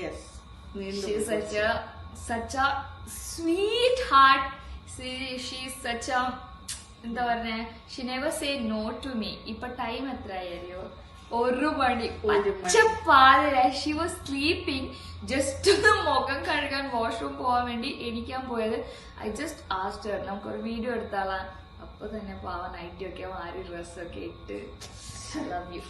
Yes She's such a such a sweetheart. See, she's such a എന്താ പറഞ്ഞ? She never say no to me ഇപ്പൊ time എത്ര ആയോ ഒരു മണി. ഒരു പച്ച പാതിര ഷി വാസ് സ്ലീപ്പിംഗ് ജസ്റ്റ് ഒന്ന് മുഖം കഴുകാൻ വാഷ്റൂം പോവാൻ വേണ്ടി എണീക്കാൻ പോയത്. ഐ ജസ്റ്റ് ആസ്റ്റ് നമുക്കൊരു വീഡിയോ എടുത്താളാ. അപ്പൊ തന്നെ പാവ നൈറ്റി ഒക്കെ മാറി ഡ്രസ്സൊക്കെ ഇട്ട്. ലവ് യു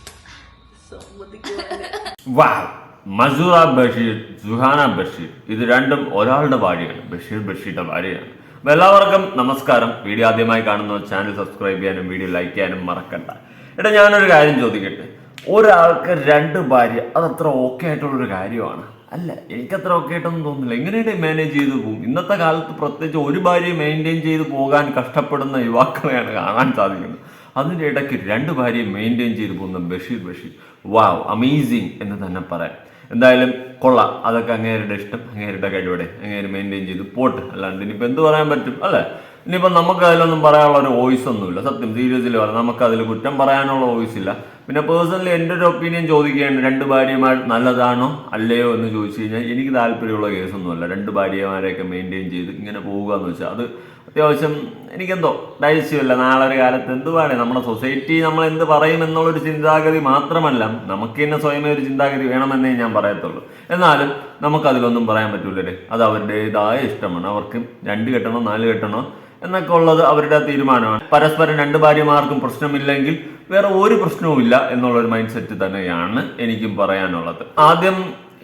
മസൂറ ബഷീർ സുഹാന ബഷീർ ഇത് രണ്ടും ഒരാളുടെ ഭാര്യയാണ് ബഷീർ ബഷീറിന്റെ ഭാര്യയാണ്. എല്ലാവർക്കും നമസ്കാരം. വീഡിയോ ആദ്യമായി കാണുന്ന ചാനൽ സബ്സ്ക്രൈബ് ചെയ്യാനും വീഡിയോ ലൈക്ക് ചെയ്യാനും മറക്കണ്ട. എടാ ഞാനൊരു കാര്യം ചോദിക്കട്ടെ? ഒരാൾക്ക് രണ്ട് ഭാര്യ അതത്ര ഓക്കെ ആയിട്ടുള്ളൊരു കാര്യമാണ്. അല്ല എനിക്കത്ര ഓക്കെ ആയിട്ടൊന്നും തോന്നുന്നില്ല. എങ്ങനെയാണ് മാനേജ് ചെയ്തു പോകും ഇന്നത്തെ കാലത്ത് പ്രത്യേകിച്ച് ഒരു ഭാര്യയെ മെയിന്റെയിൻ ചെയ്ത് പോകാൻ കഷ്ടപ്പെടുന്ന യുവാക്കളെയാണ് കാണാൻ സാധിക്കുന്നത്. അതിന്റെ ഇടയ്ക്ക് രണ്ട് ഭാര്യയെ മെയിന്റെയിൻ ചെയ്തു പോകുന്ന ബഷീർ ബഷീർ. വാവ് അമേസിങ് എന്ന് തന്നെ പറയാം. എന്തായാലും കൊള്ള. അതൊക്കെ അങ്ങേരുടെ ഇഷ്ടം അങ്ങേരുടെ കഴിവടെ. അങ്ങേര് മെയിന്റെയിൻ ചെയ്ത്. പോട്ട്. അല്ലാണ്ട് ഇനിയിപ്പോൾ എന്ത് പറയാൻ പറ്റും? അല്ലേ? ഇനിയിപ്പോൾ നമുക്ക് അതിലൊന്നും പറയാനുള്ള ഒരു വോയിസ് ഒന്നുമില്ല. സത്യം സീരിയസിൽ പറയാം. നമുക്ക് അതിൽ കുറ്റം പറയാനുള്ള വോയിസ് ഇല്ല. പിന്നെ പേഴ്സണലി എന്റെ ഒരു ഒപ്പീനിയൻ ചോദിക്കുകയാണ് രണ്ട് ഭാര്യമാർ നല്ലതാണോ അല്ലയോ എന്ന് ചോദിച്ചു കഴിഞ്ഞാൽ എനിക്ക് താല്പര്യമുള്ള കേസൊന്നുമല്ല. രണ്ട് ഭാര്യമാരെയൊക്കെ മെയിന്റെയിൻ ചെയ്ത് ഇങ്ങനെ പോവുക എന്ന് വെച്ചാൽ അത് അത്യാവശ്യം എനിക്കെന്തോ ഡൈസ്യമല്ല നാളെ ഒരു കാലത്ത് എന്ത് വേണേ നമ്മുടെ സൊസൈറ്റി നമ്മൾ എന്ത് പറയും എന്നുള്ളൊരു ചിന്താഗതി മാത്രമല്ല നമുക്ക് തന്നെ സ്വയമേ ഒരു ചിന്താഗതി വേണമെന്നേ ഞാൻ പറയത്തുള്ളൂ. എന്നാലും നമുക്കതിലൊന്നും പറയാൻ പറ്റൂലേ അത് അവരുടേതായ ഇഷ്ടമാണ്. അവർക്ക് രണ്ട് കെട്ടണോ നാല് കെട്ടണോ എന്നൊക്കെ ഉള്ളത് അവരുടെ തീരുമാനമാണ്. പരസ്പരം രണ്ട് ഭാര്യമാർക്കും പ്രശ്നമില്ലെങ്കിൽ വേറെ ഒരു പ്രശ്നവുമില്ല എന്നുള്ളൊരു മൈൻഡ് സെറ്റ് തന്നെയാണ് എനിക്കും പറയാനുള്ളത്. ആദ്യം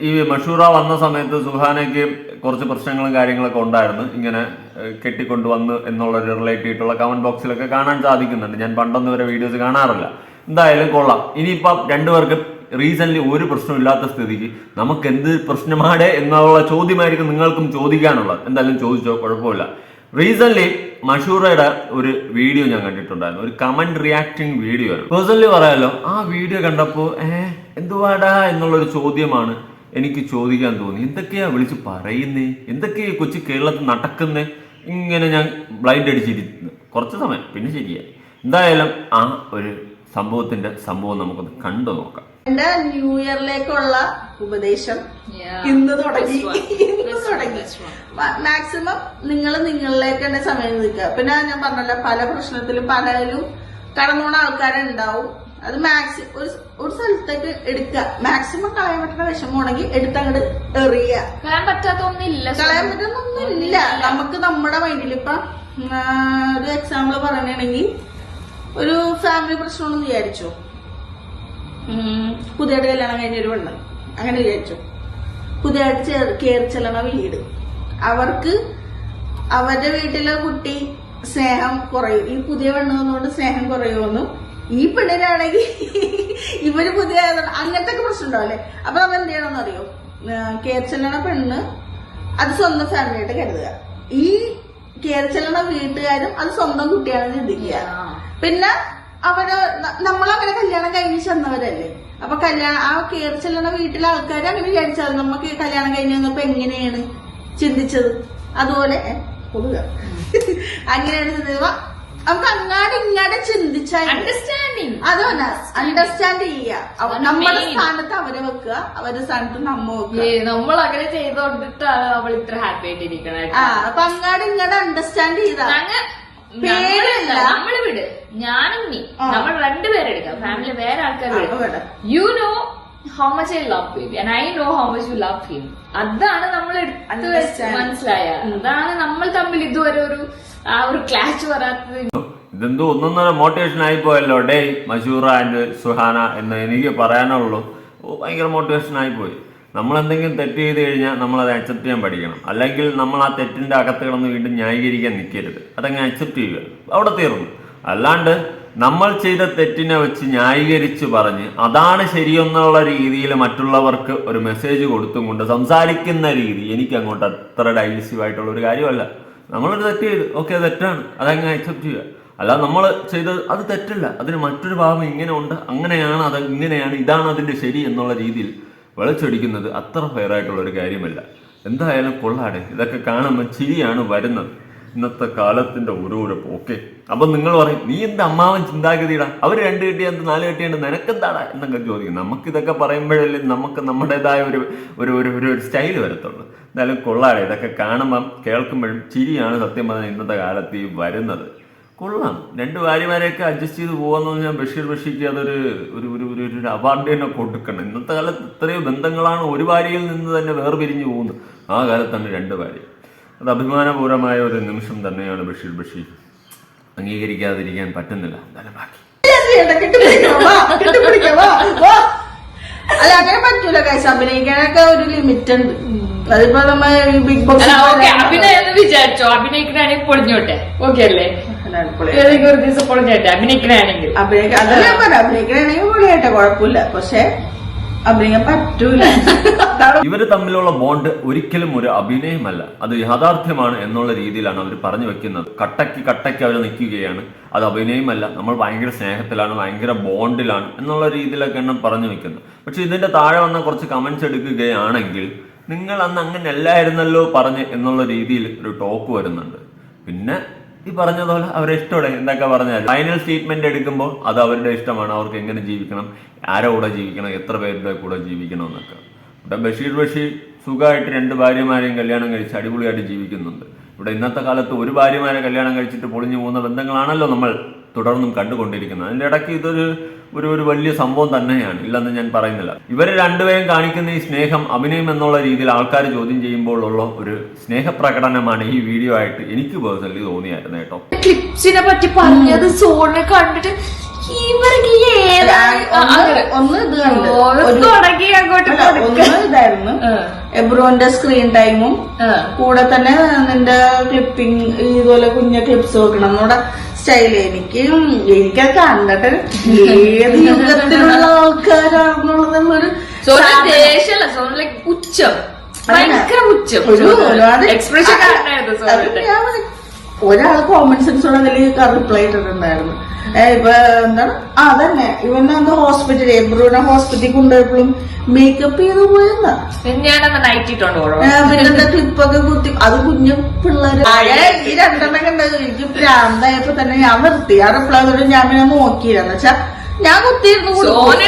ഈ മഷൂറ വന്ന സമയത്ത് സുഹാനയ്ക്ക് കുറച്ച് പ്രശ്നങ്ങളും കാര്യങ്ങളൊക്കെ ഉണ്ടായിരുന്നു. ഇങ്ങനെ കെട്ടിക്കൊണ്ടുവന്ന് എന്നുള്ള റിലേറ്റ് ചെയ്തിട്ടുള്ള കമന്റ് ബോക്സിലൊക്കെ കാണാൻ സാധിക്കുന്നുണ്ട്. ഞാൻ പണ്ടൊന്നും വരെ വീഡിയോസ് കാണാറില്ല. എന്തായാലും കൊള്ളാം. ഇനിയിപ്പം രണ്ടുപേർക്കും റീസെന്റ് ഒരു പ്രശ്നമില്ലാത്ത സ്ഥിതിക്ക് നമുക്ക് എന്ത് പ്രശ്നമാണ് എന്നുള്ള ചോദ്യമായിരിക്കും നിങ്ങൾക്കും ചോദിക്കാനുള്ളത്. എന്തായാലും ചോദിച്ചോ കുഴപ്പമില്ല. റീസെന്റ് മഷൂറയുടെ ഒരു വീഡിയോ ഞാൻ കണ്ടിട്ടുണ്ടായിരുന്നു. ഒരു കമന്റ് റിയാക്ടിങ് വീഡിയോ ആണ്. പേഴ്സണലി പറയാലോ ആ വീഡിയോ കണ്ടപ്പോൾ ഏ എന്തുവാടാ? എന്നുള്ളൊരു ചോദ്യമാണ് എനിക്ക് ചോദിക്കാൻ തോന്നി. എന്തൊക്കെയാ വിളിച്ച് പറയുന്നേ? എന്തൊക്കെയാ കൊച്ചു കേരളത്തിൽ നടക്കുന്നേ? ഇങ്ങനെ ഞാൻ ബ്ലൈൻഡ് അടിച്ചിരിക്കുന്നു. കുറച്ച് സമയം പിന്നെ ശരിയായി. എന്തായാലും ആ ഒരു സംഭവത്തിന്റെ സംഭവം നമുക്കൊന്ന് കണ്ടു നോക്കാം. എന്റെ ന്യൂ ഇയറിലേക്കുള്ള ഉപദേശം. ഇന്ന് തുടങ്ങി. ഇന്ന് തുടങ്ങി. മാക്സിമം നിങ്ങൾ നിങ്ങളിലേക്ക് തന്നെ സമയം നിൽക്കുക. പിന്നെ ഞാൻ പറഞ്ഞല്ലോ പല പ്രശ്നത്തിലും പലരും കടന്നുപോണ ആൾക്കാരുണ്ടാവും. അത് മാക്സി ഒരു ഒരു സ്ഥലത്തേക്ക് എടുക്കുക. മാക്സിമം കളയാൻ പറ്റുന്ന വിഷമമാണെങ്കിൽ എടുത്തങ്ങോട്ട് എറിയുക. കളയാൻ പറ്റാത്ത ഒന്നില്ല കളയാൻ പറ്റുന്നൊന്നുമില്ല നമുക്ക് നമ്മുടെ മൈൻഡിൽ ഇപ്പൊ ഒരു എക്സാമ്പിൾ പറയണെങ്കിൽ ഒരു ഫാമിലി പ്രശ്നമാണെന്ന് വിചാരിച്ചു? പുതിയ കല്യാണം കഴിഞ്ഞ ഒരു പെണ്ണ്. അങ്ങനെ വിചാരിച്ചു? പുതിയതായിട്ട് കയറി ചെല്ലണ വീട്. അവർക്ക് അവരുടെ വീട്ടിലെ കുട്ടി സ്നേഹം കുറയും. ഈ പുതിയ പെണ്ണ് വന്നുകൊണ്ട് സ്നേഹം കുറയുമെന്നും ഈ പെണ്ണിനാണെങ്കിൽ ഇവർ പുതിയ അങ്ങനത്തെ ഒക്കെ പ്രശ്നം ഉണ്ടാവില്ലേ അപ്പൊ അവൻ എന്ത് ചെയ്യണമെന്ന് അറിയോ? കയറി ചെല്ലണ പെണ്ണ് അത് സ്വന്തം ഫാമിലിയായിട്ട് കരുതുക. ഈ കയറി ചെല്ലണ വീട്ടുകാരും അത് സ്വന്തം കുട്ടിയാണെന്ന് ചിന്തിക്കുക. പിന്നെ അവർ നമ്മളവരെ നമ്മളങ്ങനെ കല്യാണം കഴിഞ്ഞ് ചെന്നവരല്ലേ? അപ്പൊ കല്യാണം ആ കയറി ചെല്ലണ വീട്ടിലെ ആൾക്കാർ അങ്ങനെ വിചാരിച്ചാൽ നമുക്ക് കല്യാണം കഴിഞ്ഞ് വന്നപ്പോ എങ്ങനെയാണ് ചിന്തിച്ചത്. അതുപോലെ അങ്ങനെയാണ് ചിന്തിച്ചത്. നമുക്ക് അങ്ങാട് ഇങ്ങാട് ചിന്തിച്ചാൽ അണ്ടർസ്റ്റാൻഡിങ് അതുപോലെ അണ്ടർസ്റ്റാൻഡ് ചെയ്യുക. നമ്മുടെ. സ്ഥാനത്ത് അവരെ വെക്കുക അവരുടെ സ്ഥാനത്ത് നമ്മ വെക്കുക. നമ്മൾ അങ്ങനെ ചെയ്തോണ്ടിട്ടാണ് അവൾ ഇത്ര ഹാപ്പി ആയിട്ട് ഇരിക്കണേ ആ അപ്പൊ അങ്ങാട് ഇങ്ങാട് അണ്ടർസ്റ്റാൻഡ് ചെയ്താ. നമ്മൾ വിട്. ഞാനും നീ. നമ്മൾ രണ്ടുപേരെടുക്കാം ഫാമിലി വേറെ ആൾക്കാർ. You know how much I love him and I know how much you love him അതാണ് നമ്മൾ എടുത്ത് വെച്ച് Understand. മനസ്സിലായ. അതാണ് നമ്മൾ തമ്മിൽ ഇതുവരെ ഒരു ആ ഒരു ക്ലാഷ് വരാത്തത്. ഇതെന്തോ ഒന്നൊന്നര മോട്ടിവേഷൻ ആയി പോയല്ലോ. ഡേ മഷൂറ ആൻഡ് സുഹാന എന്ന് എനിക്ക് പറയാനുള്ളൂ. ഭയങ്കര മോട്ടിവേഷൻ ആയിപ്പോയി നമ്മൾ എന്തെങ്കിലും തെറ്റ് ചെയ്ത് കഴിഞ്ഞാൽ നമ്മൾ അത് അക്സെപ്റ്റ് ചെയ്യാൻ പഠിക്കണം. അല്ലെങ്കിൽ നമ്മൾ ആ തെറ്റിന്റെ അകത്ത് കിടന്ന് വീണ്ടും ന്യായീകരിക്കാൻ നിൽക്കരുത്. അതങ്ങ് അക്സെപ്റ്റ് ചെയ്യുക. അവിടെ തീർന്നു. അല്ലാണ്ട് നമ്മൾ ചെയ്ത തെറ്റിനെ വെച്ച് ന്യായീകരിച്ച് പറഞ്ഞ് അതാണ് ശരിയെന്നുള്ള രീതിയിൽ മറ്റുള്ളവർക്ക് ഒരു മെസ്സേജ് കൊടുത്തും കൊണ്ട് സംസാരിക്കുന്ന രീതി എനിക്ക് അങ്ങോട്ട് അത്ര ഡൈജസ്റ്റീവ് ആയിട്ടുള്ള ഒരു കാര്യമല്ല. നമ്മളൊരു തെറ്റ് ചെയ്തു. ഓക്കെ തെറ്റാണ്. അതങ്ങ് അക്സെപ്റ്റ് ചെയ്യുക. അല്ല നമ്മൾ ചെയ്തത് അത് തെറ്റല്ല. അതിന് മറ്റൊരു ഭാഗം ഇങ്ങനെ ഉണ്ട്. അങ്ങനെയാണ് അത് ഇങ്ങനെയാണ്. ഇതാണ് അതിന്റെ ശരി എന്നുള്ള രീതിയിൽ വെളിച്ചൊടിക്കുന്നത് അത്ര ഫെയർ ആയിട്ടുള്ള ഒരു കാര്യമല്ല. എന്തായാലും കൊള്ളാടെ. ഇതൊക്കെ കാണുമ്പോൾ ചിരിയാണ് വരുന്നത്. ഇന്നത്തെ കാലത്തിന്റെ ഓരോരോ പോക്കെ. അപ്പൊ നിങ്ങൾ പറയും നീ എന്താ അമ്മാവൻ ചിന്താഗതിയിടാ അവർ രണ്ട് കെട്ടി എന്ത് നാല് കെട്ടിയുണ്ട് നിനക്കെന്താടാ? എന്നൊക്കെ ചോദിക്കും. നമുക്കിതൊക്കെ പറയുമ്പോഴല്ലേ നമുക്ക് നമ്മുടേതായ ഒരു ഒരു ഒരു ഒരു സ്റ്റൈൽ വരത്തുള്ളൂ. എന്തായാലും കൊള്ളാടെ. ഇതൊക്കെ കാണുമ്പം കേൾക്കുമ്പോഴും ചിരിയാണ് സത്യം പറഞ്ഞാൽ ഇന്നത്തെ കാലത്ത് ഈ വരുന്നത്. കൊള്ളാം. രണ്ട് ഭാര്യമാരെയൊക്കെ അഡ്ജസ്റ്റ് ചെയ്ത് പോകാന്ന് പറഞ്ഞാൽ ബഷീർ ബഷീർക്ക് അതൊരു ഒരു ഒരു ഒരു ഒരു അവാർഡ് തന്നെ കൊടുക്കണം. ഇന്നത്തെ കാലത്ത് ഇത്രയും ബന്ധങ്ങളാണ് ഒരു ഭാര്യയിൽ നിന്ന് തന്നെ വേർപിരിഞ്ഞു പോകുന്നത്. ആ കാലത്താണ് രണ്ട് ഭാര്യ. അത് അഭിമാനപൂർവമായ ഒരു നിമിഷം തന്നെയാണ് ബഷീർ ബഷീർ അംഗീകരിക്കാതിരിക്കാൻ പറ്റുന്നില്ല. എന്തായാലും ബാക്കി. അല്ല അങ്ങനെ പറ്റൂല കൈസ് അഭിനയിക്കാനൊക്കെ ഒരു ലിമിറ്റ് ഉണ്ട്. അതിപ്പോ ബിഗ് അല്ല ഓക്കെ ബോസ് അഭിനയം എന്ന് വിചാരിച്ചോ? അഭിനയിക്കണാണെങ്കിൽ പൊളിഞ്ഞോട്ടെ? ഓക്കെ അല്ലേ? ഏതെങ്കിലും ഒരു ദിവസം അഭിനയിക്കണാണെങ്കിൽ കുഴപ്പമില്ല. പക്ഷെ അഭിനയിക്കാൻ പറ്റൂല. അതാണ് തമ്മിലുള്ള ബോണ്ട് ഒരിക്കലും ഒരു അഭിനയമല്ല. അത് യാഥാർത്ഥ്യമാണ് എന്നുള്ള രീതിയിലാണ് അവർ പറഞ്ഞു വെക്കുന്നത്. കട്ടയ്ക്ക് കട്ടയ്ക്ക് അവർ നിൽക്കുകയാണ്. അത് അഭിനയമല്ല. നമ്മൾ ഭയങ്കര സ്നേഹത്തിലാണ് ഭയങ്കര ബോണ്ടിലാണ് എന്നുള്ള രീതിയിലൊക്കെയാണ് പറഞ്ഞു വെക്കുന്നത്. പക്ഷെ ഇതിന്റെ താഴെ വന്ന കുറച്ച് കമന്റ്സ് എടുക്കുകയാണെങ്കിൽ നിങ്ങൾ അന്ന് അങ്ങനെ അല്ലായിരുന്നല്ലോ പറഞ്ഞ് എന്നുള്ള രീതിയിൽ ഒരു ടോക്ക് വരുന്നുണ്ട്. പിന്നെ ഈ പറഞ്ഞതുപോലെ അവരെ ഇഷ്ടമാണ് എന്തൊക്കെ പറഞ്ഞാൽ ഫൈനൽ സ്റ്റേറ്റ്മെന്റ് എടുക്കുമ്പോൾ അത് അവരുടെ ഇഷ്ടമാണ്. അവർക്ക് എങ്ങനെ ജീവിക്കണം ആരുടെ കൂടെ ജീവിക്കണം എത്ര പേരുടെ കൂടെ ജീവിക്കണം എന്നൊക്കെ. ഇവിടെ ബഷീർ ബഷീർ സുഖമായിട്ട് രണ്ട് ഭാര്യമാരെയും കല്യാണം കഴിച്ച് അടിപൊളിയായിട്ട് ജീവിക്കുന്നുണ്ട്. ഇവിടെ ഇന്നത്തെ കാലത്ത് ഒരു ഭാര്യമാരെ കല്യാണം കഴിച്ചിട്ട് പൊളിഞ്ഞു പോകുന്ന ബന്ധങ്ങളാണല്ലോ നമ്മൾ തുടർന്നും കണ്ടുകൊണ്ടിരിക്കുന്നത്. അതിന്റെ ഇടയ്ക്ക് ഇതൊരു ഒരു ഒരു വലിയ സംഭവം തന്നെയാണ് ഇല്ലെന്ന് ഞാൻ പറയുന്നില്ല ഇവരെ രണ്ടുപേരും കാണിക്കുന്ന ഈ സ്നേഹം അഭിനയം എന്നുള്ള രീതിയിൽ ആൾക്കാർ ചോദ്യം ചെയ്യുമ്പോഴുള്ള ഒരു സ്നേഹപ്രകടനമാണ് ഈ വീഡിയോ ആയിട്ട് എനിക്ക് പേഴ്സണലി തോന്നിയായിരുന്നു കേട്ടോ ക്ലിപ്സിനെ പറ്റി പറഞ്ഞത് സോണിനെ കണ്ടിട്ട് ഇവർക്ക് ഒന്ന്. ഇത് ഒന്ന് ഇതായിരുന്നു. എബ്രോന്റെ സ്ക്രീൻ ടൈമും. കൂടെ തന്നെ നിന്റെ ക്ലിപ്പിംഗ് ഇതുപോലെ കുഞ്ഞ ക്ലിപ്സ് വെക്കണം നമ്മുടെ സ്റ്റൈൽ എനിക്ക് എനിക്കൊക്കെ കണ്ടിട്ട് ഏത് യുഗത്തിലുള്ള ആൾക്കാരാണെന്നുള്ളതെന്നൊരു ഉച്ച പുച്ഛം. ഭയങ്കര പുച്ഛം. ഒരു ഒരുപാട് എക്സ്പ്രഷൻ സോണിന്റെ. പറയും, ഒരാൾ കോമൺ സെൻസോടെ അതിൽ റിപ്ലൈ ഇട്ടിട്ടുണ്ടായിരുന്നു ഇപ്പൊ എന്താണ്? ആ തന്നെ ഇവനെ അന്ന് ഹോസ്പിറ്റലിൽ എബ്രൂനെ ഹോസ്പിറ്റലിൽ കൊണ്ടുപോയപ്പോഴും മേക്കപ്പ് ചെയ്ത് പോയെന്ന്. പിന്നെന്താ ക്ലിപ്പൊക്കെ കുത്തി. അത് കുഞ്ഞു പിള്ളേര്. ഈ രണ്ടെണ്ണം കണ്ടത് എനിക്ക് ഭ്രാന്തായപ്പോ തന്നെ ഞാൻ നിർത്തി. ആ റിപ്ലൈ തൊട്ട് ഞാൻ പിന്നെ നോക്കിയില്ലെന്ന് വെച്ചാ ഞാൻ കുത്തിയിരുന്നു സോണ്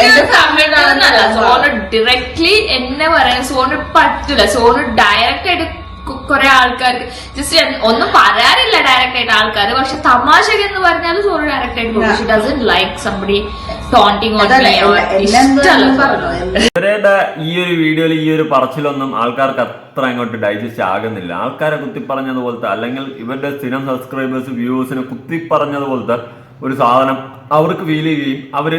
ഡയറക്ട്ലി എന്നെ പറയാൻ സോണ് പറ്റൂല. സോണ് ഡയറക്റ്റ് ആയിട്ട് കുറെ ആൾക്കാർക്ക്. ജസ്റ്റ് ഒന്നും പറയാറില്ല ഡയറക്റ്റ് ആയിട്ട് ആൾക്കാർ പക്ഷെ തമാശക്ക് എന്ന് പറഞ്ഞാൽ സോറി ഡയറക്റ്റ് ആയിട്ട് she doesn't like somebody taunting ഇവരുടെ ഈ ഒരു വീഡിയോയിൽ ഈ ഒരു പറച്ചിലൊന്നും ആൾക്കാർക്ക് അത്ര അങ്ങോട്ട് ഡൈജസ്റ്റ് ആകുന്നില്ല. ആൾക്കാരെ കുത്തിപ്പറഞ്ഞതുപോലത്തെ അല്ലെങ്കിൽ ഇവരുടെ സ്ഥിരം സബ്സ്ക്രൈബേഴ്സ് വ്യൂവേഴ്സിനെ കുത്തിപ്പറഞ്ഞതുപോലത്തെ ഒരു സാധനം അവർക്ക് ഫീൽ ചെയ്യുകയും അവർ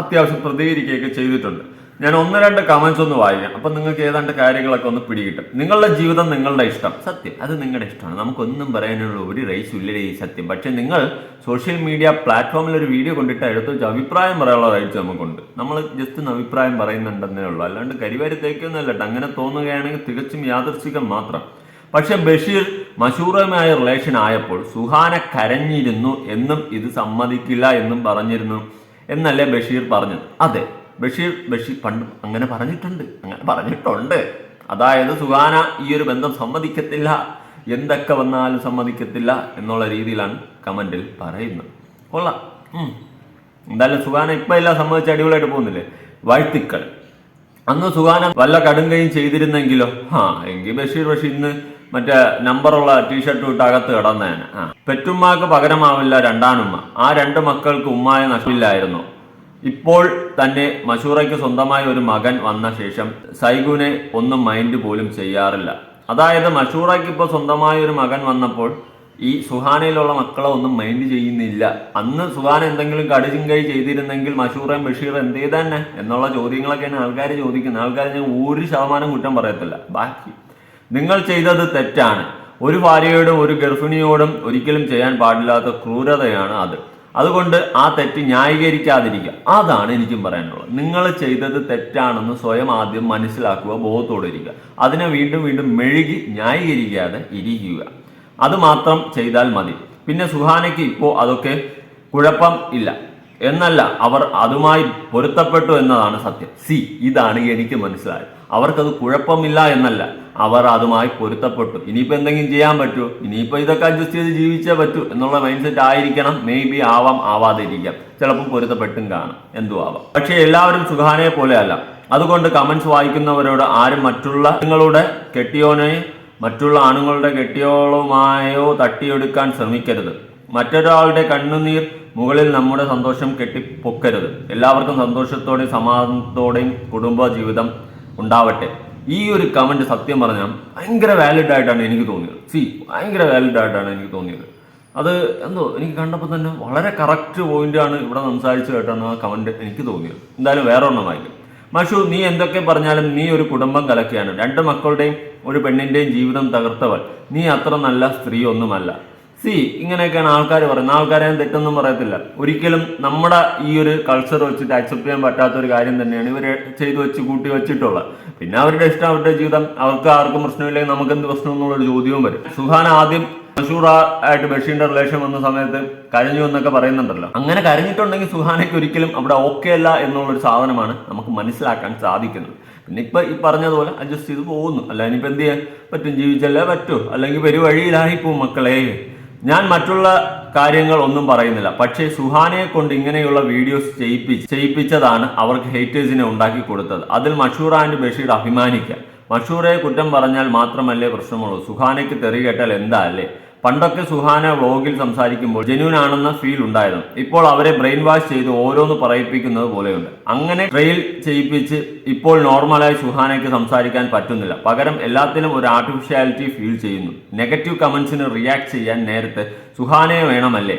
അത്യാവശ്യം പ്രതികരിക്കുകയൊക്കെ ചെയ്തിട്ടുണ്ട്. ഞാൻ ഒന്ന് രണ്ട് കമന്റ്സ് ഒന്ന് വായിക്കാം. അപ്പൊ നിങ്ങൾക്ക് ഏതാണ്ട് കാര്യങ്ങളൊക്കെ ഒന്ന് പിടികിട്ടും. നിങ്ങളുടെ ജീവിതം നിങ്ങളുടെ ഇഷ്ടം. സത്യം. അത് നിങ്ങളുടെ ഇഷ്ടമാണ്. നമുക്കൊന്നും പറയാനുള്ള ഒരു റേസ് ഇല്ല ഈ സത്യം. പക്ഷെ നിങ്ങൾ സോഷ്യൽ മീഡിയ പ്ലാറ്റ്ഫോമിൽ ഒരു വീഡിയോ കൊണ്ടിട്ട് എടുത്ത് വെച്ച് അഭിപ്രായം പറയാനുള്ള റൈറ്റ്സ് നമുക്കുണ്ട്. നമ്മൾ ജസ്റ്റ് ഒന്ന് അഭിപ്രായം പറയുന്നുണ്ടെന്നേ ഉള്ളൂ. അല്ലാണ്ട് കരിവാരി തേക്കൊന്നുമല്ല. അങ്ങനെ തോന്നുകയാണെങ്കിൽ തികച്ചും യാദർശികം മാത്രം. പക്ഷെ ബഷീർ മഷൂറുമായ റിലേഷൻ ആയപ്പോൾ സുഹാന കരഞ്ഞിരുന്നു എന്നും ഇത് സമ്മതിക്കില്ല എന്നും പറഞ്ഞിരുന്നു എന്നല്ലേ ബഷീർ പറഞ്ഞത്? അതെ. ബഷീർ ബഷീർ പണ്ട് അങ്ങനെ പറഞ്ഞിട്ടുണ്ട് അങ്ങനെ പറഞ്ഞിട്ടുണ്ട്. അതായത് സുഹാന ഈ ഒരു ബന്ധം സമ്മതിക്കത്തില്ല. എന്തൊക്കെ വന്നാലും സമ്മതിക്കത്തില്ല എന്നുള്ള രീതിയിലാണ് കമന്റിൽ പറയുന്നത്. കൊള്ളാം. എന്തായാലും സുഹാന ഇപ്പൊ എല്ലാം സമ്മതിച്ച് അടിപൊളിയായിട്ട് പോകുന്നില്ലേ? വാഴ്ത്തിക്കൾ. അന്ന് സുഹാന വല്ല കടുങ്കയും ചെയ്തിരുന്നെങ്കിലോ? ആ എങ്കിൽ ബഷീർ പക്ഷെ ഇന്ന് മറ്റേ നമ്പറുള്ള ടീഷർട്ട് ഇട്ട് അകത്ത് കിടന്നേനെ. ആ. പെറ്റുമ്മാക്ക് പകരമാവില്ല രണ്ടാനുമ്മ ആ രണ്ട് മക്കൾക്ക് ഉമ്മായ നഷ്ടമില്ലായിരുന്നു ഇപ്പോൾ തന്റെ മഷൂറയ്ക്ക് സ്വന്തമായ ഒരു മകൻ വന്ന ശേഷം സൈഗുനെ ഒന്നും മൈൻഡ് പോലും ചെയ്യാറില്ല. അതായത് മഷൂറയ്ക്ക് ഇപ്പോൾ സ്വന്തമായ ഒരു മകൻ വന്നപ്പോൾ ഈ സുഹാനയിലുള്ള മക്കളെ ഒന്നും മൈൻഡ് ചെയ്യുന്നില്ല. അന്ന് സുഹാന എന്തെങ്കിലും കടുചിങ്കൈ ചെയ്തിരുന്നെങ്കിൽ മഷൂറയും ബഷീർ എന്തേ തന്നെ എന്നുള്ള ചോദ്യങ്ങളൊക്കെയാണ് ആൾക്കാർ ചോദിക്കുന്നത്. ആൾക്കാർ ഞാൻ ഒരു ശതമാനം കുറ്റം പറയത്തില്ല. ബാക്കി നിങ്ങൾ ചെയ്തത് തെറ്റാണ്. ഒരു ഭാര്യയോടും ഒരു ഗർഭിണിയോടും ഒരിക്കലും ചെയ്യാൻ പാടില്ലാത്ത ക്രൂരതയാണ് അത്. അതുകൊണ്ട് ആ തെറ്റ് ന്യായീകരിക്കാതിരിക്കുക. അതാണ് എനിക്കും പറയാനുള്ളത്. നിങ്ങൾ ചെയ്തത് തെറ്റാണെന്ന് സ്വയം ആദ്യം മനസ്സിലാക്കുക ബോധത്തോടെ ഇരിക്കുക. അതിനെ വീണ്ടും വീണ്ടും മെഴുകി ന്യായീകരിക്കാതെ ഇരിക്കുക. അത് മാത്രം ചെയ്താൽ മതി. പിന്നെ സുഹാനയ്ക്ക് ഇപ്പോൾ അതൊക്കെ കുഴപ്പം ഇല്ല. എന്നല്ല അവർ അതുമായി പൊരുത്തപ്പെട്ടു എന്നതാണ് സത്യം. സി ഇതാണ് എനിക്ക് മനസ്സിലായത്. അവർക്കത് കുഴപ്പമില്ല എന്നല്ല. അവർ അതുമായി പൊരുത്തപ്പെട്ടു. ഇനിയിപ്പോൾ എന്തെങ്കിലും ചെയ്യാൻ പറ്റുമോ? ഇനിയിപ്പോൾ ഇതൊക്കെ അഡ്ജസ്റ്റ് ചെയ്ത് ജീവിച്ചേ പറ്റൂ എന്നുള്ള മൈൻഡ് സെറ്റ് ആയിരിക്കണം. മേ ബി ആവാം ആവാതിരിക്കാം. ചിലപ്പോൾ പൊരുത്തപ്പെട്ടും കാണാം. എന്തു ആവാം. പക്ഷേ എല്ലാവരും സുഖാനയെ പോലെയല്ല. അതുകൊണ്ട് കമന്റ്സ് വായിക്കുന്നവരോട് ആരും മറ്റുള്ള നിങ്ങളുടെ കെട്ടിയോനെ മറ്റുള്ള ആണുങ്ങളുടെ കെട്ടിയോളുമായോ തട്ടിയെടുക്കാൻ ശ്രമിക്കരുത്. മറ്റൊരാളുടെ കണ്ണുനീർ മുകളിൽ നമ്മുടെ സന്തോഷം കെട്ടിപ്പൊക്കരുത്. എല്ലാവർക്കും സന്തോഷത്തോടെയും സമാധാനത്തോടെയും കുടുംബ ജീവിതം ഉണ്ടാവട്ടെ. ഈ ഒരു കമന്റ് സത്യം പറഞ്ഞാൽ ഭയങ്കര വാലിഡ് ആയിട്ടാണ് എനിക്ക് തോന്നിയത്. സി ഭയങ്കര വാലിഡ് ആയിട്ടാണ് എനിക്ക് തോന്നിയത്. അത് എന്തോ എനിക്ക് കണ്ടപ്പോൾ തന്നെ വളരെ കറക്റ്റ് പോയിന്റാണ് ഇവിടെ സംസാരിച്ചു കേട്ടാണ് ആ കമന്റ് എനിക്ക് തോന്നിയത്. എന്തായാലും വേറെ ഒന്നമായിരിക്കും മഷു നീ എന്തൊക്കെ പറഞ്ഞാലും നീ ഒരു കുടുംബം കലക്കിയാണ്. രണ്ട് മക്കളുടെയും ഒരു പെണ്ണിന്റെയും ജീവിതം തകർത്തവൾ. നീ അത്ര നല്ല സ്ത്രീ ഒന്നുമല്ല. സി ഇങ്ങനെയൊക്കെയാണ് ആൾക്കാർ പറയുന്നത്. ആൾക്കാരെ ഞാൻ തെറ്റൊന്നും പറയത്തില്ല. ഒരിക്കലും നമ്മുടെ ഈ ഒരു കൾച്ചർ വെച്ചിട്ട് അക്സെപ്റ്റ് ചെയ്യാൻ പറ്റാത്ത ഒരു കാര്യം തന്നെയാണ് ഇവർ ചെയ്തു വെച്ച് കൂട്ടി വെച്ചിട്ടുള്ളത്. പിന്നെ അവരുടെ ഇഷ്ടം അവരുടെ ജീവിതം. അവർക്ക് ആർക്കും പ്രശ്നമില്ലെങ്കിൽ നമുക്ക് എന്ത് പ്രശ്നം എന്നുള്ളൊരു ചോദ്യവും വരും. സുഹാൻ ആദ്യം മഷൂർ ആയിട്ട് ബഷീറിന്റെ റിലേഷൻ വന്ന സമയത്ത് കരഞ്ഞു എന്നൊക്കെ പറയുന്നുണ്ടല്ലോ. അങ്ങനെ കരഞ്ഞിട്ടുണ്ടെങ്കിൽ സുഹാനയ്ക്ക് ഒരിക്കലും അവിടെ ഓക്കെ അല്ല എന്നുള്ളൊരു സാധനമാണ് നമുക്ക് മനസ്സിലാക്കാൻ സാധിക്കുന്നത്. പിന്നെ ഇപ്പൊ ഈ പറഞ്ഞതുപോലെ അഡ്ജസ്റ്റ് ചെയ്ത് പോകുന്നു. അല്ല ഇനിയിപ്പോ എന്ത് ചെയ്യാൻ പറ്റും? ജീവിച്ചല്ലേ പറ്റൂ. അല്ലെങ്കിൽ പെരുവഴിയിലായി പോവും മക്കളെ. ഞാൻ മറ്റുള്ള കാര്യങ്ങൾ ഒന്നും പറയുന്നില്ല. പക്ഷേ സുഹാനയെ കൊണ്ട് ഇങ്ങനെയുള്ള വീഡിയോസ് ചെയ്യിപ്പിച്ച് ചെയ്യിപ്പിച്ചതാണ് അവർക്ക് ഹേറ്റേഴ്സിനെ ഉണ്ടാക്കി കൊടുത്തത്. അതിൽ മഷൂർ ആൻഡ് ബഷീർ അഭിമാനിക്കുക മഷൂറെ കുറ്റം പറഞ്ഞാൽ മാത്രമല്ലേ പ്രശ്നമുള്ളൂ. സുഹാനയ്ക്ക് തെറി കേട്ടാൽ എന്താ അല്ലേ? പണ്ടൊക്കെ സുഹാന വ്ളോഗിൽ സംസാരിക്കുമ്പോൾ ജെന്യൂൻ ആണെന്ന ഫീൽ ഉണ്ടായിരുന്നു. ഇപ്പോൾ അവരെ ബ്രെയിൻ വാഷ് ചെയ്ത് ഓരോന്ന് പറയിപ്പിക്കുന്നത് പോലെയുണ്ട്. അങ്ങനെ ട്രെയിൽ ചെയ്യിപ്പിച്ച് ഇപ്പോൾ നോർമലായി സുഹാനയ്ക്ക് സംസാരിക്കാൻ പറ്റുന്നില്ല. പകരം എല്ലാത്തിനും ഒരു ആർട്ടിഫിഷ്യാലിറ്റി ഫീൽ ചെയ്യുന്നു. നെഗറ്റീവ് കമന്റ്സിന് റിയാക്ട് ചെയ്യാൻ നേരത്തെ സുഹാനയെ വേണമല്ലേ?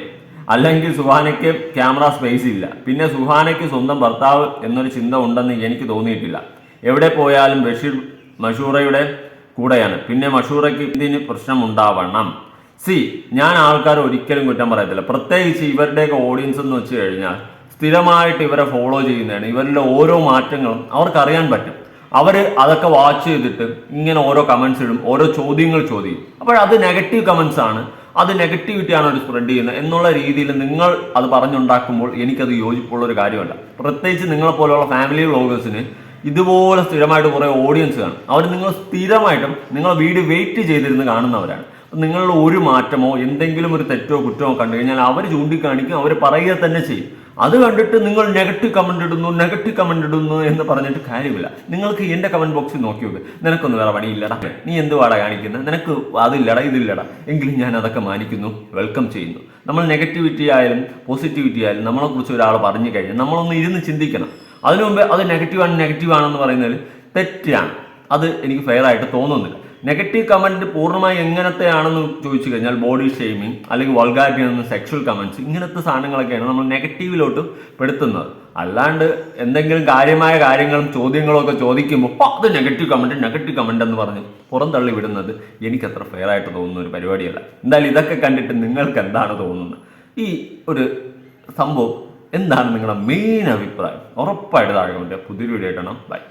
അല്ലെങ്കിൽ സുഹാനയ്ക്ക് ക്യാമറ സ്പേസ് ഇല്ല. പിന്നെ സുഹാനയ്ക്ക് സ്വന്തം ഭർത്താവ് എന്നൊരു ചിന്ത ഉണ്ടെന്ന് എനിക്ക് തോന്നിയിട്ടില്ല. എവിടെ പോയാലും ബഷീർ മഷൂറയുടെ കൂടെയാണ്. പിന്നെ മഷൂറയ്ക്ക് ഇതിന് പ്രശ്നമുണ്ടാവണം. സി ഞാൻ ആൾക്കാർ ഒരിക്കലും കുറ്റം പറയത്തില്ല. പ്രത്യേകിച്ച് ഇവരുടെയൊക്കെ ഓഡിയൻസ് എന്ന് വെച്ച് കഴിഞ്ഞാൽ സ്ഥിരമായിട്ട് ഇവരെ ഫോളോ ചെയ്യുന്നതാണ്. ഇവരുടെ ഓരോ മാറ്റങ്ങളും അവർക്കറിയാൻ പറ്റും. അവർ അതൊക്കെ വാച്ച് ചെയ്തിട്ട് ഇങ്ങനെ ഓരോ കമൻസ് ഇടും ഓരോ ചോദ്യങ്ങൾ ചോദിക്കും അപ്പോൾ അത് നെഗറ്റീവ് കമൻസ് ആണ്. അത് നെഗറ്റിവിറ്റിയാണ് അവർ സ്പ്രെഡ് ചെയ്യുന്നത് എന്നുള്ള രീതിയിൽ നിങ്ങൾ അത് പറഞ്ഞുണ്ടാക്കുമ്പോൾ എനിക്കത് യോജിപ്പുള്ള ഒരു കാര്യമല്ല. പ്രത്യേകിച്ച് നിങ്ങളെ പോലെയുള്ള ഫാമിലി വ്ളോഗേഴ്സിന് ഇതുപോലെ സ്ഥിരമായിട്ട് കുറേ ഓഡിയൻസ് കാണും. അവർ നിങ്ങൾ സ്ഥിരമായിട്ടും നിങ്ങളെ വീട് വെയിറ്റ് ചെയ്തിരുന്ന് കാണുന്നവരാണ്. നിങ്ങളുടെ ഒരു മാറ്റമോ എന്തെങ്കിലും ഒരു തെറ്റോ കുറ്റമോ കണ്ടു കഴിഞ്ഞാൽ അവർ ചൂണ്ടിക്കാണിക്കും അവർ പറയുക തന്നെ ചെയ്യും. അത് കണ്ടിട്ട് നിങ്ങൾ നെഗറ്റീവ് കമന്റ് ഇടുന്നു നെഗറ്റീവ് കമന്റ് ഇടുന്നു എന്ന് പറഞ്ഞിട്ട് കാര്യമില്ല. നിങ്ങൾക്ക് എന്റെ കമന്റ് ബോക്സിൽ നോക്കി നോക്ക് നിനക്കൊന്നും വേറെ പണിയില്ലടാ നീ എന്ത് വാടാ കാണിക്കുന്നത് നിനക്ക് അതില്ലടാ ഇതില്ലടാ. എങ്കിലും ഞാൻ അതൊക്കെ മാനിക്കുന്നു. വെൽക്കം ചെയ്യുന്നു. നമ്മൾ നെഗറ്റിവിറ്റി ആയാലും പോസിറ്റിവിറ്റി ആയാലും നമ്മളെ കുറിച്ച് ഒരാൾ പറഞ്ഞു കഴിഞ്ഞാൽ നമ്മളൊന്ന് ഇരുന്ന് ചിന്തിക്കണം. അതിനു മുമ്പ് അത് നെഗറ്റീവ് ആണെന്ന് പറയുന്നതിൽ തെറ്റാണ്. അത് എനിക്ക് ഫെയർ ആയിട്ട് തോന്നുന്നില്ല. നെഗറ്റീവ് കമന്റ് പൂർണമായി എങ്ങനത്തെയാണെന്ന് ചോദിച്ചു കഴിഞ്ഞാൽ ബോഡി ഷെയ്മിങ് അല്ലെങ്കിൽ വൾഗാരിറ്റി എന്ന സെക്ഷൽ കമന്റ്സ് ഇങ്ങനത്തെ സാധനങ്ങളൊക്കെയാണ് നമ്മൾ നെഗറ്റീവിലോട്ട് പെടുത്തുന്നത്. അല്ലാണ്ട് എന്തെങ്കിലും കാര്യമായ കാര്യങ്ങളും ചോദ്യങ്ങളൊക്കെ ചോദിക്കുമ്പോൾ "ഓ, അത് നെഗറ്റീവ് കമന്റ് നെഗറ്റീവ് കമന്റ് എന്ന് പറഞ്ഞ് പുറന്തള്ളി വിടുന്നത് അത്ര ഫെയർ ആയിട്ട് തോന്നുന്ന ഒരു പരിപാടിയല്ല. എന്തായാലും ഇതൊക്കെ കണ്ടിട്ട് നിങ്ങൾക്ക് എന്താണ് തോന്നുന്നത്? ഈ ഒരു സംഭവം എന്താണ് നിങ്ങളുടെ മെയിൻ അഭിപ്രായം? ഉറപ്പായിട്ട് താഴെ കൊണ്ട് പുതിയൊരു വീഡിയോ ആയിട്ടാണ് ബൈ